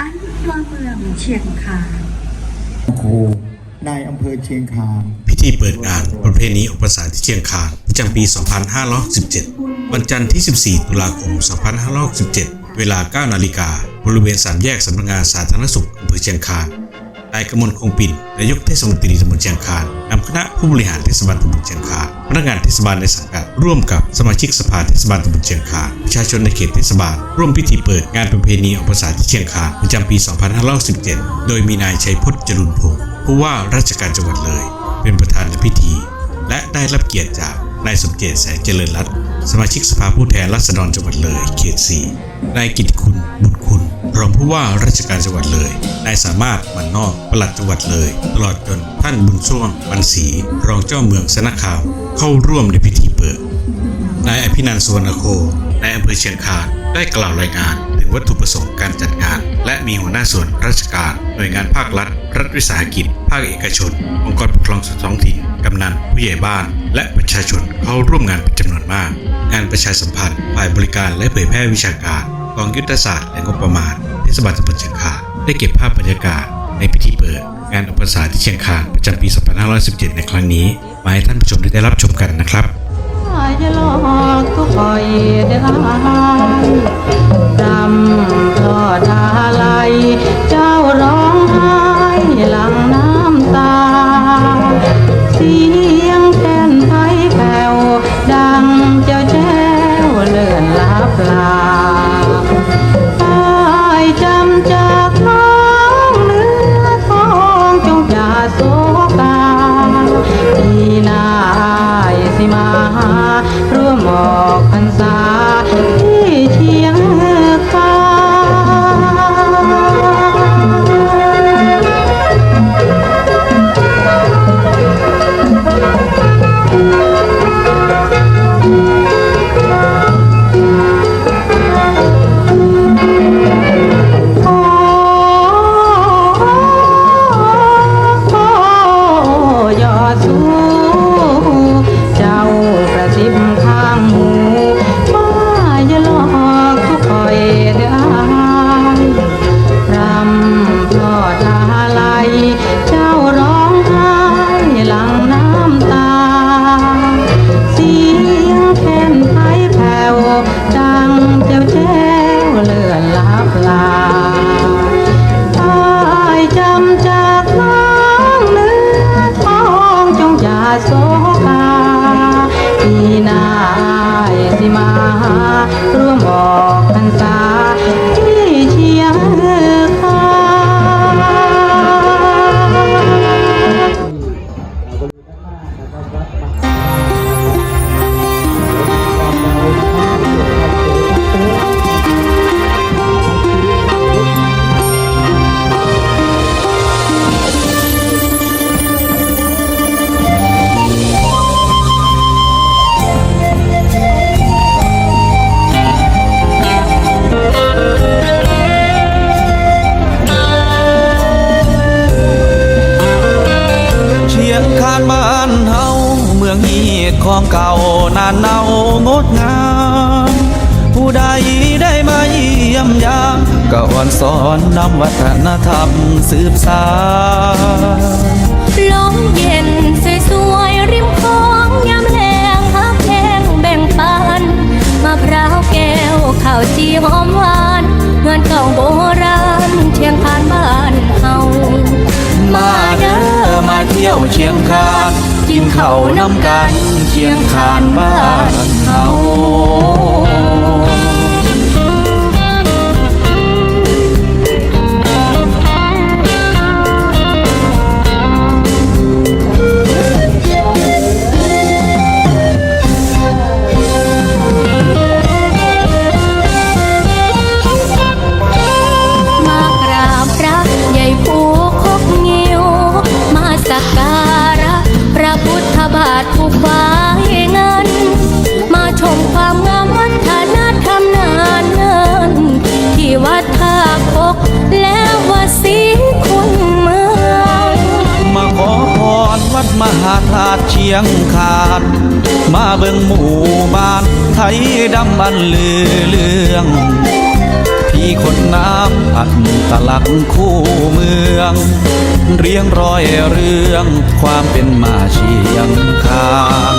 อันตัวเมืองเชียงคานโคนายอำเภอเชียงคานพิธีเปิดงานประเพณีออกพรรษาที่เชียงคานประจำปี 2567วันจันทร์ที่ 14 ตุลาคม 2567เวลา 9 นาฬิกาบริเวณสามแยกสำนักงานสาธารณสุขอำเภอเชียงคาน นายกมลคงปิ่นนายกเทศมนตรีตำบลเชียงคานนำคณะผู้บริหารเทศบาลตำบลเชียงคานพนักงานเทศบาลในสังกัดร่วมกับสมาชิกสภาเทศบาลตำบลเชียงคานประชาชนในเขตเทศบาล ร่วมพิธีเปิดงานประเพณีออกพรรษาที่เชียงคานประจำปี 2567โดยมีนายชัยพจน์จรุนพงศ์ผู้ว่าราชการจังหวัดเลย เป็นประธานในพิธี และได้รับเกียรติจากนายสมเจตแสงเจริญรัตน์สมาชิกสภาผู้แทนราษฎรจังหวัดเลยเขต4นายกิตติคุณบุญคุณ รองผู้ว่าราชการจังหวัดเลย นายสามารถมันนอกปลัดจังหวัดเลย ตลอดจนท่านบุญช่วงมันศรีรองเจ้าเมืองสนคามเข้าร่วมในพิธีเปิด นายอภินันท์สุวรรณโคนายอำเภอเชียงคานได้กล่าวรายงานถึงวัตถุประสงค์การจัดงาน และมีหัวหน้าส่วนราชการ หน่วยงานภาครัฐ รัฐวิสาหกิจ ภาคเอกชน องค์กรปกครองส่วนท้องถิ่นกำนันผู้ใหญ่บ้าน และประชาชนเข้าร่วมงานเป็นจำนวนมาก งานประชาสัมพันธ์ฝ่ายบริการและเผยแพร่วิชาการกองยุทธศาสตร์และงบประมาณ เทศบาลตำบลเชียงคานได้เก็บภาพบรรยากาศในพิธีเปิดงานออกพรรษาที่เชียงคานประจำปี 2517 ในครั้งนี้มาให้ท่านผู้ชมได้รับชมกันนะครับอย่าหลอกทุกคอยได้ลายรำพลเจ้าร้องไห้ ร่วม ของเก่านานเนางดงาม ผู้ใดได้มาเยี่ยมยามก็อ่อนสอนนำวัฒนธรรมสืบสานลมเย็นสวยๆริมคลองยามแลงฮักแพงแบ่งปันมะพร้าวแก้วข้าวจีหอมหวานเงินเก่าโบราณเชียงคานบ้านเฮามาเด้อมาเที่ยวเชียงคาน กินเขาวนำกันเคียงคานบ้านเฮา วัดมหาธาตุเชียงคานมาเบิ่งหมู่บ้านไทยดำบันลือเรื่อง พี่คนน้ำอัดตลักคู่เมือง เรียงรอยเรื่องความเป็นมาเชียงคาน